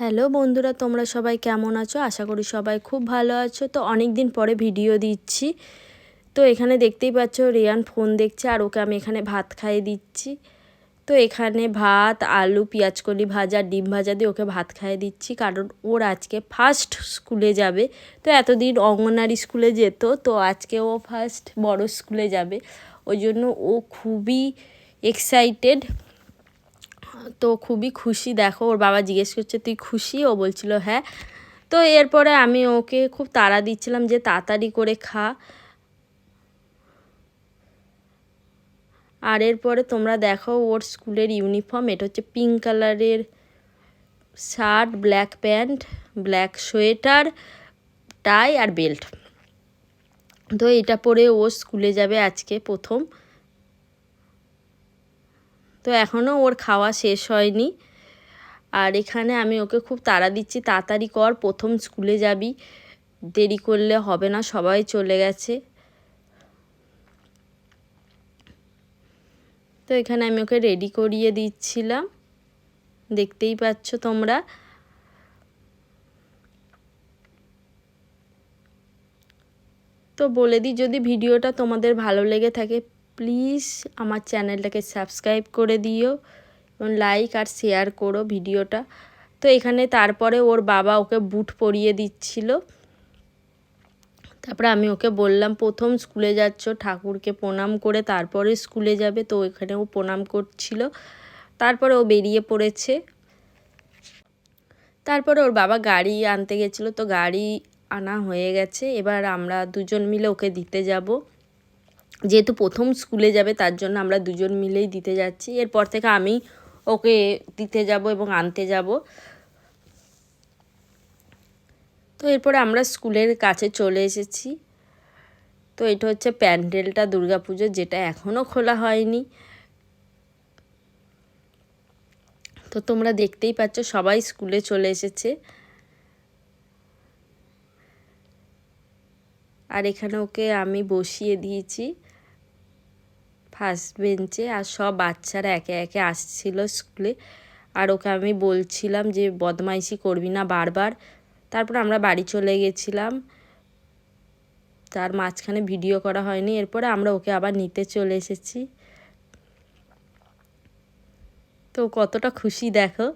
Hello বন্ধুরা, তোমরা সবাই কেমন আছো? আশা করি সবাই খুব ভালো আছো। তো অনেক দিন পরে ভিডিও দিচ্ছি। তো এখানে দেখতেই পাচ্ছ, রিয়ান ফোন দেখছে আর ওকে আমি এখানে ভাত খাইয়ে দিচ্ছি। তো এখানে ভাত, আলু, পেঁয়াজকলি ভাজা, ডিম ভাজা দিয়ে ওকে ভাত খাইয়ে দিচ্ছি। কারণ ওর আজকে ফার্স্ট স্কুলে যাবে। তো এতদিন অঙ্গনারী স্কুলে যেত, তো আজকে ও ফার্স্ট বড় স্কুলে যাবে। ওই জন্য ও খুবই এক্সাইটেড তো খুবই খুশি, দেখো, ওর বাবা জিজ্ঞেস করছে, তুই খুশি? ও বলছিল হ্যাঁ। তো এরপরে আমি ওকে খুব তাড়া দিচ্ছিলাম যে, তাড়াতাড়ি করে খা। আর এরপরে তোমরা দেখো, ওর স্কুলের ইউনিফর্ম, এটা হচ্ছে পিঙ্ক কালারের shirt, black pant, black sweater, tie আর বেল্ট। তো এটা পরে ও স্কুলে যাবে আজকে প্রথম। তো এখনও ওর খাওয়া শেষ হয়নি। আর এখানে আমি ওকে খুব তাড়া দিচ্ছি, তাড়াতাড়ি কর, প্রথম স্কুলে যাবি, দেরি করলে হবে না, সবাই চলে গেছে। তো এখানে আমি ওকে রেডি করিয়ে দিচ্ছিলাম। দেখতেই পাচ্ছ তোমরা। তো বলে দিই, যদি ভিডিওটা তোমাদের ভালো লেগে থাকে প্লিজ আমার চ্যানেলটাকে সাবস্ক্রাইব করে দিও এবং লাইক আর শেয়ার করো ভিডিওটা। তো এখানে তারপরে ওর বাবা ওকে বুট পরিয়ে দিচ্ছিল। তারপরে আমি ওকে বললাম, প্রথম স্কুলে যাচ্ছ, ঠাকুরকে প্রণাম করে তারপরে স্কুলে যাবে। তো এখানে ও প্রণাম করছিল। তারপরে ও বেরিয়ে পড়েছে। তারপরে ওর বাবা গাড়ি আনতে গেছিল। তো গাড়ি আনা হয়ে গেছে। এবার আমরা দুজন মিলে ওকে দিতে যাব। যেহেতু প্রথম স্কুলে যাবে, তার জন্য আমরা দুজন মিলেই দিতে যাচ্ছি। এরপর থেকে আমি ওকে দিতে যাব এবং আনতে যাব। তো এরপরে আমরা স্কুলের কাছে চলে এসেছি। তো এটা হচ্ছে প্যান্ডেলটা দুর্গাপুজোর যেটা এখনও খোলা হয়নি। তো তোমরা দেখতেই পাচ্ছ, সবাই স্কুলে চলে এসেছে। আর এখানে ওকে আমি বসিয়ে দিয়েছি ফার্স্ট বেঞ্চে আর সব বাচ্চারা একে একে আসছিল স্কুলে। আর ওকে আমি বলছিলাম যে, বদমাইশি করবি না বারবার। তারপর আমরা বাড়ি চলে গেছিলাম। তার মাঝখানে ভিডিও করা হয়নি। এরপরে আমরা ওকে আবার নিতে চলে এসেছি। তো কতটা খুশি, দেখো।